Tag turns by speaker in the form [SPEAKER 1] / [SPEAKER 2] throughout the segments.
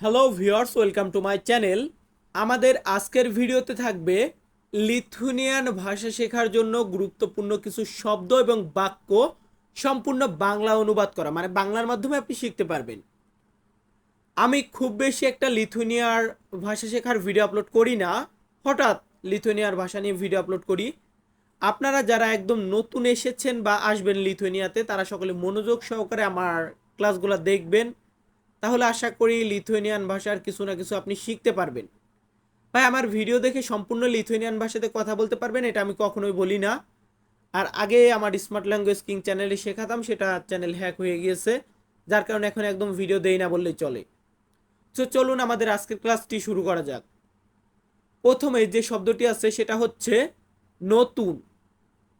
[SPEAKER 1] Hello viewers welcome to my channel আমাদের আজকের ভিডিওতে থাকবে লিথুনিয়ান ভাষা শেখার জন্য গুরুত্বপূর্ণ কিছু শব্দ এবং বাক্য সম্পূর্ণ বাংলা অনুবাদ করা মানে বাংলার মাধ্যমে আপনি শিখতে পারবেন। আমি খুব বেশি একটা লিথুনিয়ার ভাষা শেখার ভিডিও আপলোড করি না। হঠাৎ লিথুনিয়ার ভাষা নিয়ে ভিডিও আপলোড করি। আপনারা যারা একদম নতুন এসেছেন বা আসবেন লিথুনিয়াতে, তারা সকলে মনোযোগ সহকারে আমার ক্লাসগুলো দেখবেন। তাহলে আশা করি লিথুয়েনিয়ান ভাষার কিছু না কিছু আপনি শিখতে পারবেন। ভাই, আমার ভিডিও দেখে সম্পূর্ণ লিথুয়েনিয়ান ভাষাতে কথা বলতে পারবেন, এটা আমি কখনোই বলি না। আর আগে আমার স্মার্ট ল্যাঙ্গুয়েজ কিং চ্যানেলে শেখাতাম, সেটা চ্যানেল হ্যাক হয়ে গিয়েছে, যার কারণে এখন একদম ভিডিও দেই না বললেই চলে। তো চলুন আমাদের আজকের ক্লাসটি শুরু করা যাক। প্রথমে যে শব্দটি আছে, সেটা হচ্ছে নতুন।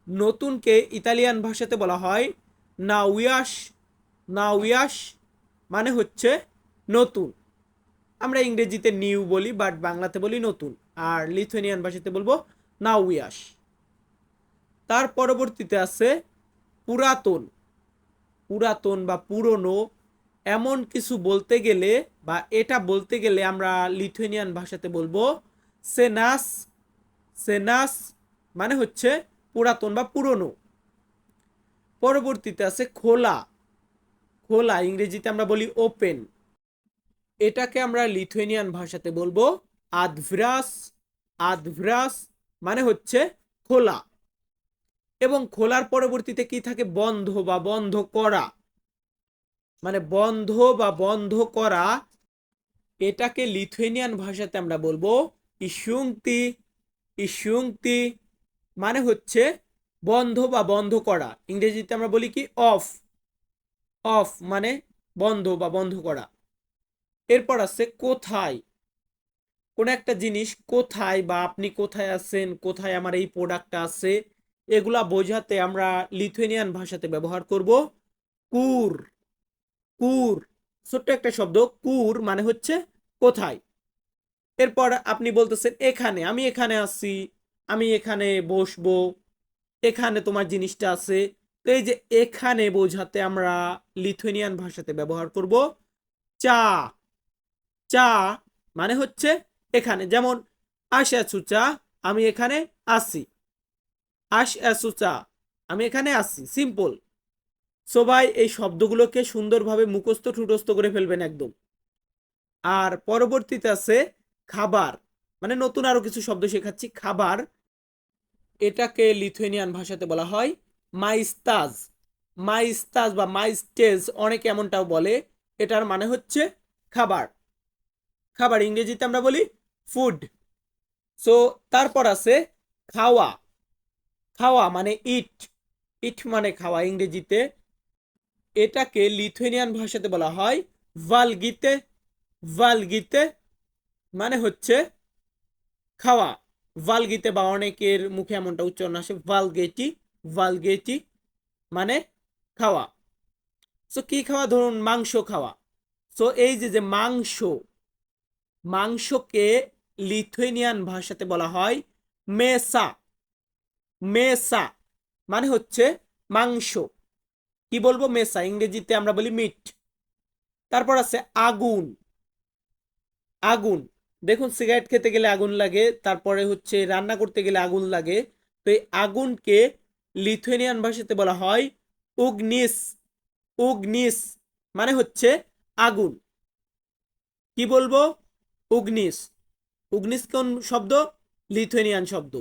[SPEAKER 1] নতুনকে ইতালিয়ান ভাষাতে বলা হয় না উয়াস না উয়াস মানে হচ্ছে নতুন। আমরা ইংরেজিতে নিউ বলি বাট বাংলাতে বলি নতুন। আর লিথুয়েনিয়ান ভাষাতে বলব নাউয়াস তার পরবর্তীতে আছে পুরাতন। পুরাতন বা পুরনো, এমন কিছু বলতে গেলে বা এটা বলতে গেলে আমরা লিথুয়েনিয়ান ভাষাতে বলব সেনাস। সেনাস মানে হচ্ছে পুরাতন বা পুরনো। পরবর্তীতে আছে খোলা। খোলা, ইংরেজিতে আমরা বলি ওপেন এটাকে আমরা লিথুয়েনিয়ান ভাষাতে বলব আদভ্রাস আদভ্রাস মানে হচ্ছে খোলা। এবং খোলার পরবর্তীতে কি থাকে? বন্ধ বা বন্ধ করা। মানে বন্ধ বা বন্ধ করা, এটাকে লিথুয়েনিয়ান ভাষাতে আমরা বলব ইসুংতি ইসুংতি মানে হচ্ছে বন্ধ বা বন্ধ করা। ইংরেজিতে আমরা বলি কি? অফ অফ মানে বন্ধ বা বন্ধ করা। এরপর আছে কোথায়? কোন একটা জিনিস কোথায় বা আপনি কোথায় আছেন, কোথায় আমার এই প্রোডাক্টটা আছে, এগুলা বোঝাতে আমরা লিথুয়েনিয়ান ভাষাতে ব্যবহার করব কুর। কুর, ছোট্ট একটা শব্দ, কুর মানে হচ্ছে কোথায়। এরপর আপনি বলতেছেন এখানে, আমি এখানে আছি, আমি এখানে বসবো, এখানে তোমার জিনিসটা আছে তো এই যে এখানে বোঝাতে আমরা লিথুয়েনিয়ান ভাষাতে ব্যবহার করব চা। চা মানে হচ্ছে এখানে, যেমন আশ চা, আমি এখানে আসি। আশ চা, আমি এখানে আসি। সিম্পল। সবাই এই শব্দগুলোকে সুন্দরভাবে মুখস্থ, ঠুটস্থ করে ফেলবেন একদম। আর পরবর্তীতে আছে খাবার মানে নতুন আরও কিছু শব্দ শেখাচ্ছি। খাবার, এটাকে লিথুয়েনিয়ান ভাষাতে বলা হয় মাইস্তাজ মাইস্তাজ বা মাইস্টেজ অনেকে এমনটাও বলে। এটার মানে হচ্ছে খাবার। খাবার ইংরেজিতে আমরা বলি ফুড সো তারপর আছে খাওয়া। খাওয়া মানে ইট ইট মানে খাওয়া ইংরেজিতে। এটাকে লিথুয়েনিয়ান ভাষাতে বলা হয় ভালগিতে। ভালগিতে মানে হচ্ছে খাওয়া। ভালগিতে বা অনেকের মুখে এমনটা উচ্চারণ আসে, ভালগেটি। ভালগেটি মানে খাওয়া। সো কি খাওয়া? ধরুন মাংস খাওয়া। সো এই যে যে মাংস, মাংসকে লিথুয়েনিয়ান ভাষাতে বলা হয় মেসা। মেসা মানে হচ্ছে মাংস। কি বলব? মেসা। ইংরেজিতে আমরা বলি মিট তারপর আছে আগুন। আগুন। দেখুন, সিগারেট খেতে গেলে আগুন লাগে, তারপরে হচ্ছে রান্না করতে গেলে আগুন লাগে। তো এই আগুনকে লিথুয়েনিয়ান ভাষাতে বলা হয় উগনিস। উগনিস মানে হচ্ছে আগুন। কি বলব? উগনিস। উগনিস কোন শব্দ? লিথুয়েনিয়ান শব্দ।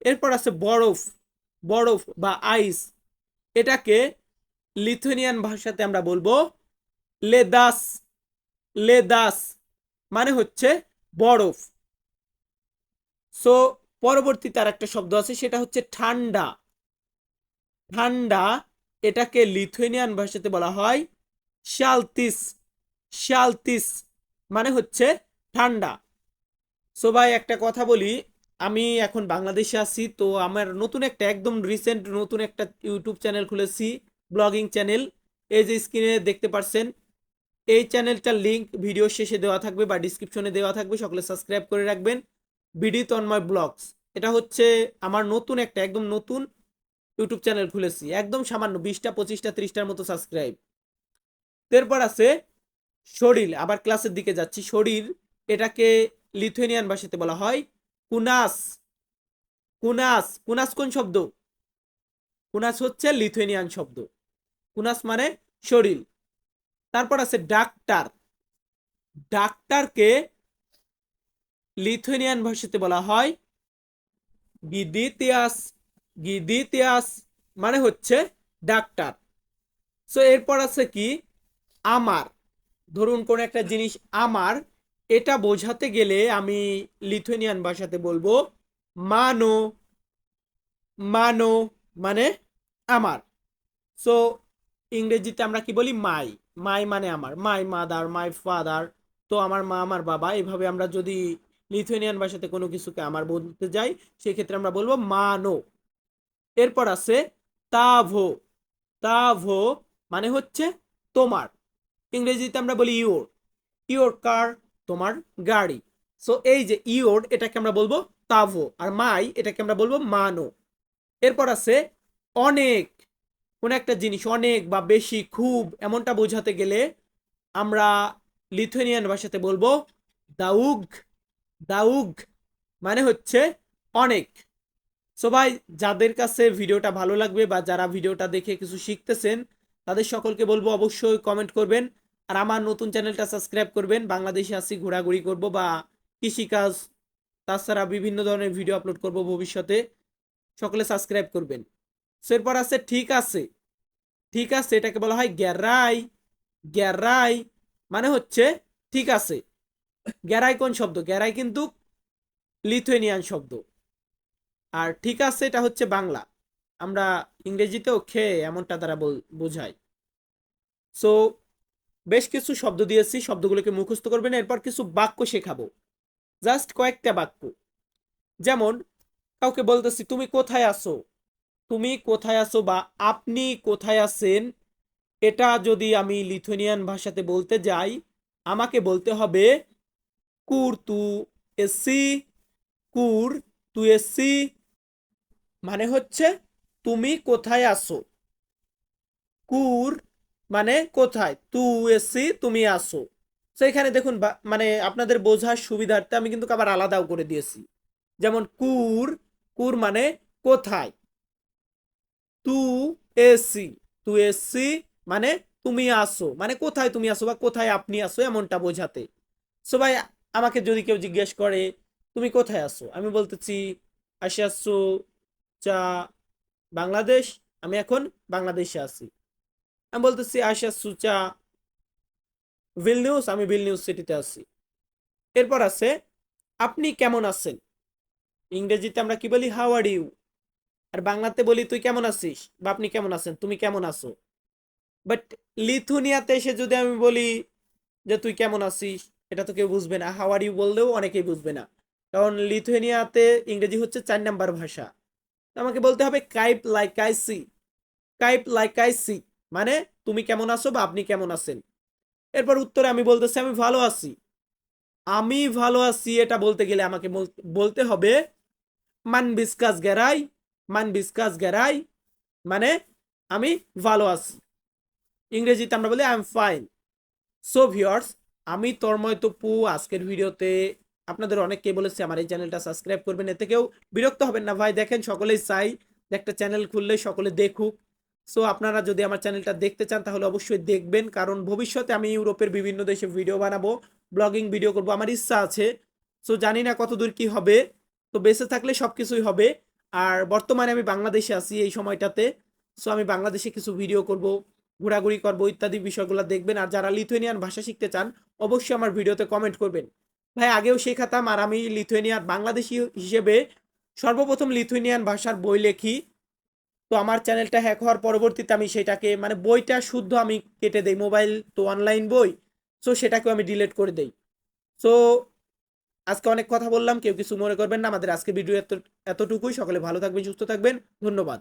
[SPEAKER 1] এরপর আছে বরফ। বরফ বা আইস। এটাকে লিথুয়েনিয়ান ভাষাতে আমরা বলব লেদাস। লেদাস মানে হচ্ছে বরফ। সো পরবর্তী তার একটা শব্দ আছে, সেটা হচ্ছে ঠান্ডা। ঠান্ডা এটাকে লিথুয়েনিয়ান ভাষাতে বলা হয় শালতিস। শালতিস মানে হচ্ছে ঠান্ডা। সো ভাই, একটা কথা বলি, আমি এখন বাংলাদেশে আছি, তো আমার নতুন একটা, একদম রিসেন্ট নতুন একটা ইউটিউব চ্যানেল খুলেছি ব্লগিং চ্যানেল এই যে স্ক্রিনে দেখতে পারছেন, এই চ্যানেলটার লিংক ভিডিও শেষে দেওয়া থাকবে বা ডিসক্রিপশনে দেওয়া থাকবে, সকলে সাবস্ক্রাইব করে রাখবেন। BD Tanmoy blogs. এটা হচ্ছে আমার নতুন একটা, একদম নতুন ইউটিউব চ্যানেল খুলেছি। একদম সামান্য বিশটা, পঁচিশটা, ত্রিশটার মতো সাবস্ক্রাইব। এরপর আছে শরীর, আবার ক্লাসের দিকে যাচ্ছি। শরীর, এটাকে লিথুয়েনিয়ান ভাষাতে বলা হয় কুনাস। কুনাস কুনাস কোন শব্দ? কুনাস হচ্ছে লিথুয়েনিয়ান শব্দ। কুনাস মানে শরীর। তারপর আছে ডাক্তার। ডাক্তারকে লিথুয়েনিয়ান ভাষাতে বলা হয় গিদিতিয়াস গিদিতিয়াস মানে হচ্ছে ডাক্তার। সো এরপর আছে কি? আমার। ধরুন কোন একটা জিনিস আমার, এটা বোঝাতে গেলে আমি লিথুয়েনিয়ান ভাষাতে বলব মানো। মানো মানে আমার। সো ইংরেজিতে আমরা কি বলি? মাই। মাই মানে আমার। My mother, my father. তো আমার মা, আমার বাবা, এভাবে আমরা যদি লিথুয়েনিয়ান ভাষাতে কোনো কিছুকে আমার বলতে যাই, সেক্ষেত্রে আমরা বলব মানো। এরপর আছে তাভো। তাভো মানে হচ্ছে তোমার। ইংরেজিতে আমরা বলি ইওর ইওর কার? তোমার গাড়ি। সো এই যে ইওর এটাকে আমরা বলব তাভো। আর মাই, এটাকে আমরা বলব মানো। এরপর আছে অনেক। কোন একটা জিনিস, অনেক বা বেশি, খুব, এমনটা বোঝাতে গেলে আমরা লিথুয়েনিয়ান ভাষাতে বলব দাউগ। দাউগ মানে হচ্ছে অনেক। সো ভাই, যাদের কাছে ভিডিওটা ভালো লাগবে বা যারা ভিডিওটা দেখে কিছু শিখতেছেন, তাদের সকলকে বলব অবশ্যই কমেন্ট করবেন। আর আমার নতুন চ্যানেলটা সাবস্ক্রাইব করবেন। বাংলাদেশে আসি ঘোরাঘুরি করব বা কৃষিকাজ, তাছাড়া বিভিন্ন ধরনের ভিডিও আপলোড করব ভবিষ্যতে। সকলে সাবস্ক্রাইব করবেন। সো এরপর আছে ঠিক আছে। ঠিক আছে, এটাকে বলা হয় গ্যারাই গ্যারাই মানে হচ্ছে ঠিক আছে। গ্যারাই কোন শব্দ, গ্যারাই কিন্তু লিথুয়েনিয়ান শব্দ। আর ঠিক আছে, এটা হচ্ছে বাংলা। আমরা ইংরেজিতেও খেয়ে এমনটা দ্বারা বোঝাই। সো বেশ কিছু শব্দ দিয়েছি, শব্দগুলোকে মুখস্থ করবেন, এরপর কিছু বাক্য শেখাবো। জাস্ট কয়েকটা বাক্য। যেমন, কাউকে বলতেছি, তুমি কোথায় আছো? তুমি কোথায় আসো বা আপনি কোথায় আছেন? এটা যদি আমি লিথুনিয়ান ভাষাতে বলতে যাই, আমাকে বলতে হবে কুর তু এসি কুর তু এসি মানে হচ্ছে তুমি কোথায় আসো কুর মানে কোথায়? তু এসি তুমি আসো। তো এখানে দেখুন মানে আপনাদের বোঝার সুবিধার্থে আমি কিন্তু আবার আলাদাও করে দিয়েছি। যেমন কুর কুর মানে কোথায়? তু এসি তু এসি মানে তুমি আসো। মানে কোথায় তুমি আসো বা কোথায় আপনি আসো, এমনটা বোঝাতে। সবাই আমাকে যদি কেউ জিজ্ঞেস করে, তুমি কোথায় আসো আমি বলতেছি, আসি আসছো চা, বাংলাদেশ, আমি এখন বাংলাদেশে আছি। আমি বলতেছি, আসি আসছো চা। ভিল নিউজ আমি ভিল নিউজ সিটিতে আছি। এরপর আছে, আপনি কেমন আছেন? ইংরেজিতে আমরা কি বলি হাউ আর ইউ আর বাংলাতে বলি, তুই কেমন আছিস? বা, আপনি কেমন আছেন? তুমি কেমন আছো? বাট লিথুনিয়াতে এসে যদি আমি বলি যে, তুই কেমন আছিস? এটা তো কেউ বুঝবে না। হাওয়ার ইউ বললেও অনেকেই বুঝবে না। কারণ লিথুয়েনিয়াতে ইংরেজি হচ্ছে চার নাম্বার ভাষা। আমাকে বলতে হবে কাইপ লাইক আই সি কাইপ লাইক আই সি মানে তুমি কেমন আছো বা আপনি কেমন আছেন? এরপর উত্তরে আমি বলতেছি, আমি ভালো আছি। আমি ভালো আছি এটা বলতে গেলে আমাকে বলতে হবে, মান বিস্কাস গেরাই, মান বিস্কাস গেরাই। মানে আমি ভালো আছি। ইংরেজিতে আমরা বলি I am fine so viewers আমি তর্ময় তপু, আজকের ভিডিওতে আপনাদের অনেককে বলেছি আমার এই চ্যানেলটা সাবস্ক্রাইব করবেন, এতে কেউ বিরক্ত হবেন না। ভাই, দেখেন, সকলেই চাই একটা চ্যানেল খুললে সকলে দেখুক। সো আপনারা যদি আমার চ্যানেলটা দেখতে চান, তাহলে অবশ্যই দেখবেন। কারণ ভবিষ্যতে আমি ইউরোপের বিভিন্ন দেশে ভিডিও বানাবো, ব্লগিং ভিডিও করব, আমার ইচ্ছা আছে। সো জানি না কতদূর কী হবে। তো, বেঁচে থাকলে সব কিছুই হবে। আর বর্তমানে আমি বাংলাদেশে আছি এই সময়টাতে। সো আমি বাংলাদেশে কিছু ভিডিও করব। ঘোরাঘুরি করব ইত্যাদি বিষয়গুলো দেখবেন। আর যারা লিথুয়েনিয়ান ভাষা শিখতে চান, অবশ্যই আমার ভিডিওতে কমেন্ট করবেন। ভাই, আগেও শেখাতাম আর আমি লিথুয়েনিয়ান বাংলাদেশি হিসেবে সর্বপ্রথম লিথুয়েনিয়ান ভাষার বই লেখি। তো আমার চ্যানেলটা হ্যাক হওয়ার পরবর্তীতে আমি সেটাকে মানে বইটা শুদ্ধ আমি কেটে দেই মোবাইল তো অনলাইন বই সো সেটাকেও আমি ডিলিট করে দেই। সো আজকে অনেক কথা বললাম, কেউ কিছু মনে করবেন না। আমাদের আজকে ভিডিও এত, এতটুকুই। সকলে ভালো থাকবেন, সুস্থ থাকবেন। ধন্যবাদ।